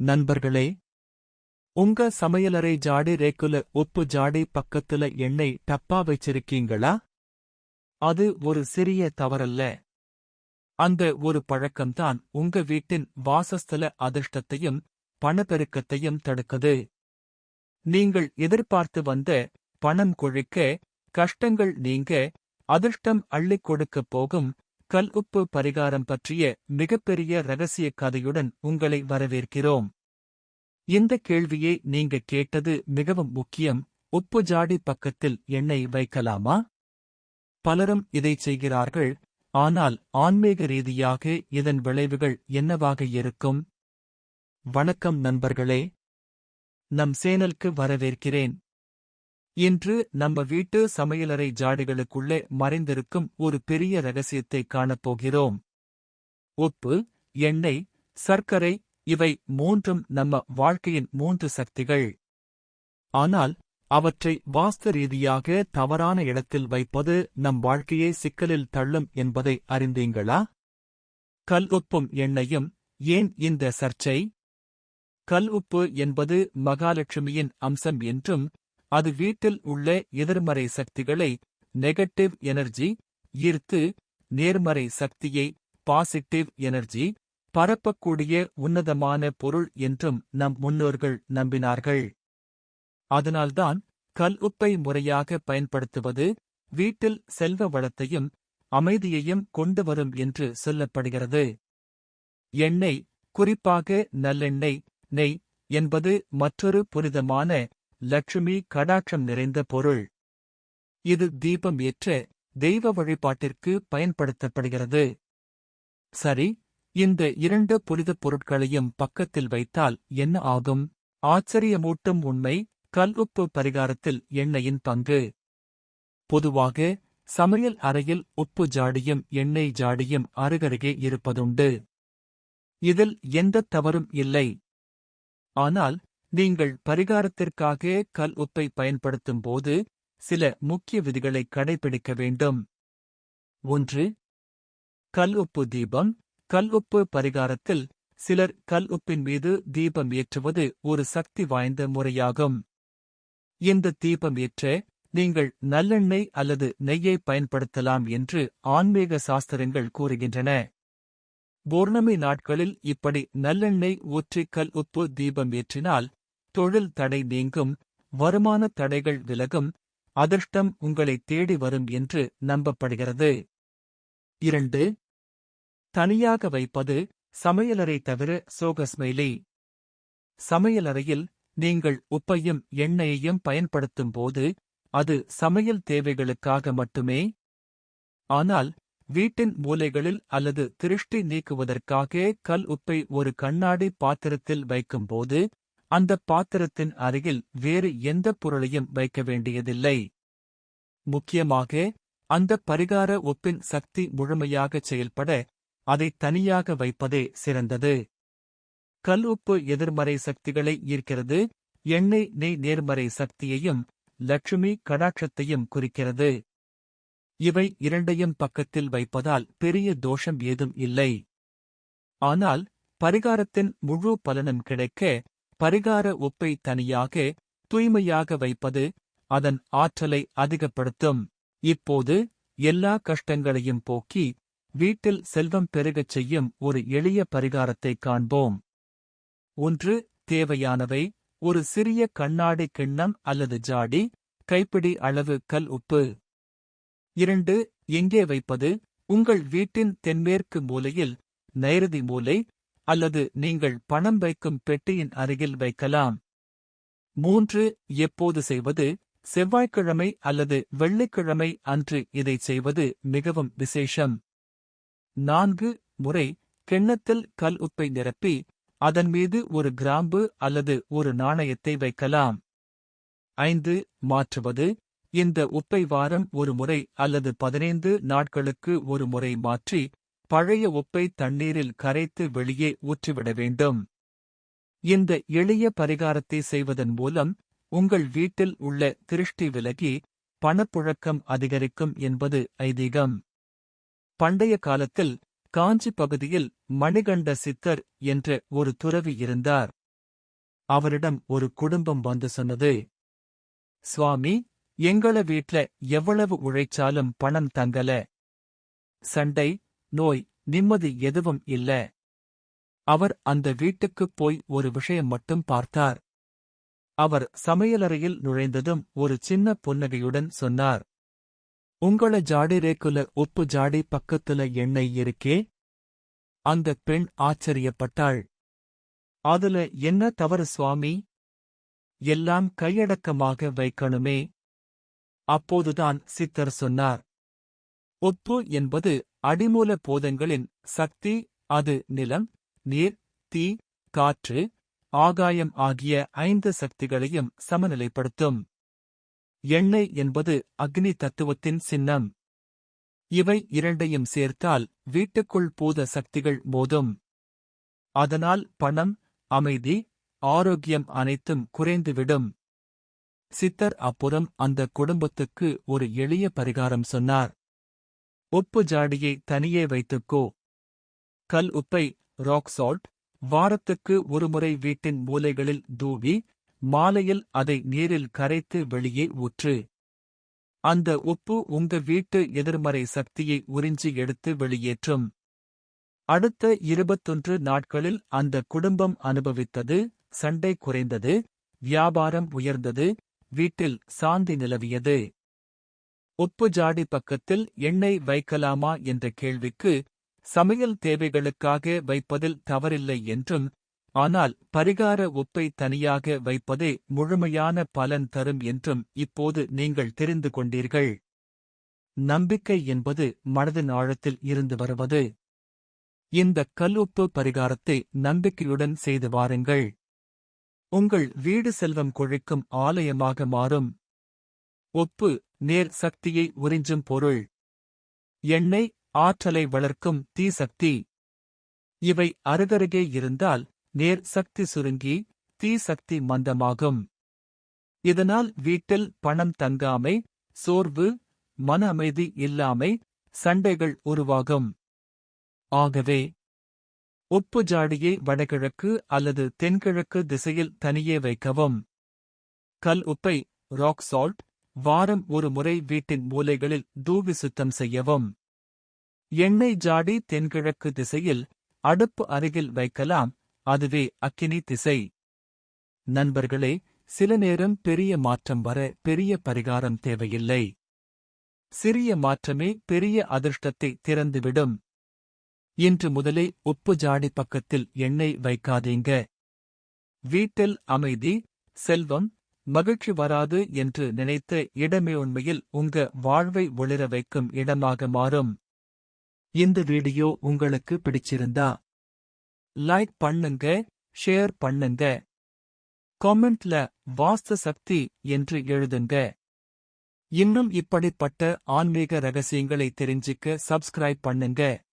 நண்பர்களே உங்க சமையலறை ஜாடி ரேக்குல உப்பு ஜாடி பக்கத்துல எண்ணெய் டப்பா வச்சிருக்கீங்களா? அது ஒரு சிறிய தவறல்ல. அந்த ஒரு பழக்கம்தான் உங்க வீட்டின் வாசஸ்தல அதிர்ஷ்டத்தையும் பணப்பெருக்கத்தையும் தடுக்குது. நீங்கள் எதிர்பார்த்து வந்த பணம் கொழிக்க கஷ்டங்கள் நீங்க அதிர்ஷ்டம் அள்ளிக் கொடுக்கப் போகும் கல் உப்பு பரிகாரம் பற்றிய மிகப்பெரிய ரகசிய கதையுடன் உங்களை வரவேற்கிறோம். இந்த கேள்வியை நீங்க கேட்டது மிகவும் முக்கியம். உப்பு ஜாடி பக்கத்தில் எண்ணெய் வைக்கலாமா? பலரும் இதை செய்கிறார்கள். ஆனால் ஆன்மீக ரீதியாக இதன் விளைவுகள் என்னவாக இருக்கும்? வணக்கம் நண்பர்களே. நம் சேனலுக்கு வரவேற்கிறேன். இன்று நம்ம வீட்டு சமையலறை ஜாடிகளுக்குள்ளே மறைந்திருக்கும் ஒரு பெரிய ரகசியத்தை காணப்போகிறோம். உப்பு எண்ணெய் சர்க்கரை இவை மூன்றும் நம்ம வாழ்க்கையின் மூன்று சக்திகள். ஆனால் அவற்றை வாஸ்து ரீதியாக தவறான இடத்தில் வைப்பது நம் வாழ்க்கையை சிக்கலில் தள்ளும் என்பதை அறிந்தீங்களா? கல் உப்பும் எண்ணெயும் ஏன் இந்த சர்ச்சை? கல் உப்பு என்பது மகாலட்சுமியின் அம்சம் என்றும் அது வீட்டில் உள்ள எதிர்மறை சக்திகளை நெகட்டிவ் எனர்ஜி ஈர்த்து நேர்மறை சக்தியை பாசிட்டிவ் எனர்ஜி பரப்பக்கூடிய உன்னதமான பொருள் என்றும் நம் முன்னோர்கள் நம்பினார்கள். அதனால்தான் கல் உப்பை முறையாக பயன்படுத்துவது வீட்டில் செல்வ வளத்தையும் அமைதியையும் கொண்டு வரும் என்று சொல்லப்படுகிறது. எண்ணெய் குறிப்பாக நல்லெண்ணெய் நெய் என்பது மற்றொரு புனிதமான லட்சுமி கடாட்சம் நிறைந்த பொருள். இது தீபம் ஏற்ற தெய்வ வழிபாட்டிற்கு பயன்படுத்தப்படுகிறது. சரி இந்த இரண்டு புனிதப் பொருட்களையும் பக்கத்தில் வைத்தால் என்ன ஆகும்? ஆச்சரியமூட்டும் உண்மை கல் உப்பு பரிகாரத்தில் எண்ணெயின் பங்கு. பொதுவாக சமையல் அறையில் உப்பு ஜாடியும் எண்ணெய் ஜாடியும் அருகருகே இருப்பதுண்டு. இதில் எந்த தவறும் இல்லை. ஆனால் நீங்கள் பரிகாரத்திற்காக கல் உப்பை பயன்படுத்தும் போது சில முக்கிய விதிகளை கடைபிடிக்க வேண்டும். ஒன்று கல் உப்பு தீபம். கல் உப்பு பரிகாரத்தில் சிலர் கல் உப்பின் மீது தீபம் ஏற்றுவது ஒரு சக்தி வாய்ந்த முறையாகும். இந்த தீபம் ஏற்ற நீங்கள் நல்லெண்ணெய் அல்லது நெய்யை பயன்படுத்தலாம் என்று ஆன்மீக சாஸ்திரங்கள் கூறுகின்றன. பௌர்ணமி நாட்களில் இப்படி நல்லெண்ணெய் ஊற்றி கல் உப்பு தீபம் ஏற்றினால் தொழில் தடை நீங்கும் வருமான தடைகள் விலகும் அதிர்ஷ்டம் உங்களை தேடி வரும் என்று நம்பப்படுகிறது. இரண்டு தனியாக வைப்பது சமையலறை தவிர சோகஸ்மெயிலி சமையலறையில் நீங்கள் உப்பையும் எண்ணெயையும் பயன்படுத்தும் போது அது சமையல் தேவைகளுக்காக மட்டுமே? ஆனால் வீட்டின் மூலைகளில் அல்லது திருஷ்டி நீக்குவதற்காக கல் உப்பை ஒரு கண்ணாடி பாத்திரத்தில் வைக்கும்போது அந்த பாத்திரத்தின் அருகில் வேறு எந்த பொருளையும் வைக்க வேண்டியதில்லை. முக்கியமாக அந்த பரிகார ஒப்பின் சக்தி முழுமையாகச் செயல்பட அதை தனியாக வைப்பதே சிறந்தது. கல் உப்பு எதிர்மறை சக்திகளை ஈர்க்கிறது எண்ணெய் நெய் நேர்மறை சக்தியையும் லட்சுமி கடாட்சத்தையும் குறிக்கிறது. இவை இரண்டையும் பக்கத்தில் வைப்பதால் பெரிய தோஷம் ஏதும் இல்லை. ஆனால் பரிகாரத்தின் முழு பலனும் கிடைக்க பரிகார உப்பை தனியாக தூய்மையாக வைப்பது அதன் ஆற்றலை அதிகப்படுத்தும். இப்போது எல்லா கஷ்டங்களையும் போக்கி வீட்டில் செல்வம் பெருகச் செய்யும் ஒரு எளிய பரிகாரத்தை காண்போம். ஒன்று தேவையானவை. ஒரு சிறிய கண்ணாடி கிண்ணம் அல்லது ஜாடி கைப்பிடி அளவு கல் உப்பு. இரண்டு எங்கே வைப்பது? உங்கள் வீட்டின் தென்மேற்கு மூலையில் நைருதி மூலை அல்லது நீங்கள் பணம் வைக்கும் பெட்டியின் அருகில் வைக்கலாம். மூன்று எப்போது செய்வது? செவ்வாய்க்கிழமை அல்லது வெள்ளிக்கிழமை அன்று இதை செய்வது மிகவும் விசேஷம். நான்கு முறை கிண்ணத்தில் கல் உப்பை நிரப்பி அதன் மீது ஒரு கிராம்பு அல்லது ஒரு நாணயத்தை வைக்கலாம். ஐந்து மாற்றுவது? இந்த உப்பை வாரம் ஒரு முறை அல்லது பதினைந்து நாட்களுக்கு ஒரு முறை மாற்றி பழைய உப்பை தண்ணீரில் கரைத்து வெளியே ஊற்றிவிட வேண்டும். இந்த எளிய பரிகாரத்தை செய்வதன் மூலம் உங்கள் வீட்டில் உள்ள திருஷ்டி விலகி பணப்புழக்கம் அதிகரிக்கும் என்பது ஐதீகம். பண்டைய காலத்தில் காஞ்சி பகுதியில் மணிகண்ட சித்தர் என்ற ஒரு துறவி இருந்தார். அவரிடம் ஒரு குடும்பம் வந்து சொன்னது சுவாமி எங்கள வீட்ல எவ்வளவு உழைச்சாலும் பணம் தங்கல. சண்டை நோய் நிம்மதி எதுவும் இல்ல. அவர் அந்த வீட்டுக்குப் போய் ஒரு விஷயம் மட்டும் பார்த்தார். அவர் சமையலறையில் நுழைந்ததும் ஒரு சின்ன புன்னகையுடன் சொன்னார். உங்கள ஜாடி ரேக்குல உப்பு ஜாடி பக்கத்துல எண்ணெய் இருக்கே? அந்தப் பெண் ஆச்சரியப்பட்டாள். அதுல என்ன தவறு சுவாமி? எல்லாம் கையடக்கமாக வைக்கணுமே. அப்போதுதான் சித்தர் சொன்னார். உப்பு என்பது அடிமூல போதங்களின் சக்தி அது நிலம் நீர் தீ காற்று ஆகாயம் ஆகிய ஐந்து சக்திகளையும் சமநிலைப்படுத்தும். எண்ணெய் என்பது அக்னி தத்துவத்தின் சின்னம். இவை இரண்டையும் சேர்த்தால் வீட்டுக்குள் பூத சக்திகள் மோதும். அதனால் பணம் அமைதி ஆரோக்கியம் அனைத்தும் குறைந்துவிடும். சித்தர் அப்புறம் அந்த குடும்பத்துக்கு ஒரு எளிய பரிகாரம் சொன்னார். உப்பு ஜாடியை தனியே வைத்துக்கோ. கல் உப்பை ராக் சால்ட் வாரத்துக்கு ஒருமுறை வீட்டின் மூலைகளில் தூவி மாலையில் அதை நீரில் கரைத்து வெளியே ஊற்று. அந்த உப்பு உங்க வீட்டு எதிர்மறை சக்தியை உறிஞ்சி எடுத்து வெளியேற்றும். அடுத்த இருபத்தொன்று நாட்களில் அந்த குடும்பம் அனுபவித்தது சண்டை குறைந்தது வியாபாரம் உயர்ந்தது வீட்டில் சாந்தி நிலவியது. உப்பு ஜாடி பக்கத்தில் எண்ணெய் வைக்கலாமா என்ற கேள்விக்கு சமையல் தேவைகளுக்காக வைப்பதில் தவறில்லை என்றும் ஆனால் பரிகார உப்பை தனியாக வைப்பதே முழுமையான பலன் தரும் என்றும் இப்போது நீங்கள் தெரிந்து கொண்டீர்கள். நம்பிக்கை என்பது மனதின் ஆழத்தில் இருந்து வருவது. இந்த கல்லுப்பு பரிகாரத்தை நம்பிக்கையுடன் செய்து வாருங்கள். உங்கள் வீடு செல்வம் கொழிக்கும் ஆலயமாக மாறும். உப்பு நேர் சக்தியை உறிஞ்சும் பொருள். எண்ணெய் ஆற்றலை வளர்க்கும் தீசக்தி இவை அருகருகே இருந்தால் நேர் சக்தி சுருங்கி தீ சக்தி மந்தமாகும். இதனால் வீட்டில் பணம் தங்காமை சோர்வு மன அமைதி இல்லாமை சண்டைகள் உருவாகும். ஆகவே உப்பு ஜாடியை வடகிழக்கு அல்லது தென்கிழக்கு திசையில் தனியே வைக்கவும். கல் உப்பை ராக் சால்ட் வாரம் ஒரு முறை வீட்டின் மூலைகளில் தூவி சுத்தம் செய்யவும். எண்ணெய் ஜாடி தென்கிழக்கு திசையில் அடுப்பு அருகில் வைக்கலாம் அதுவே அக்கினி திசை. நண்பர்களே சில நேரம் பெரிய மாற்றம் வர பெரிய பரிகாரம் தேவையில்லை. சிறிய மாற்றமே பெரிய அதிர்ஷ்டத்தை திறந்துவிடும். இன்று முதலே உப்பு ஜாடி பக்கத்தில் எண்ணெய் வைக்காதீங்க. வீட்டில் அமைதி செல்வம் மகிழ்ச்சி வராது என்று நினைத்த இடமே உண்மையில் உங்க வாழ்வை ஒளிர வைக்கும் இடமாக மாறும். இந்த வீடியோ உங்களுக்கு பிடிச்சிருந்தா லைக் பண்ணுங்க ஷேர் பண்ணுங்க. காமெண்ட்ல வாஸ்து சக்தி என்று எழுதுங்க. இன்னும் இப்படிப்பட்ட ஆன்மீக ரகசியங்களை தெரிஞ்சுக்க சப்ஸ்கிரைப் பண்ணுங்க.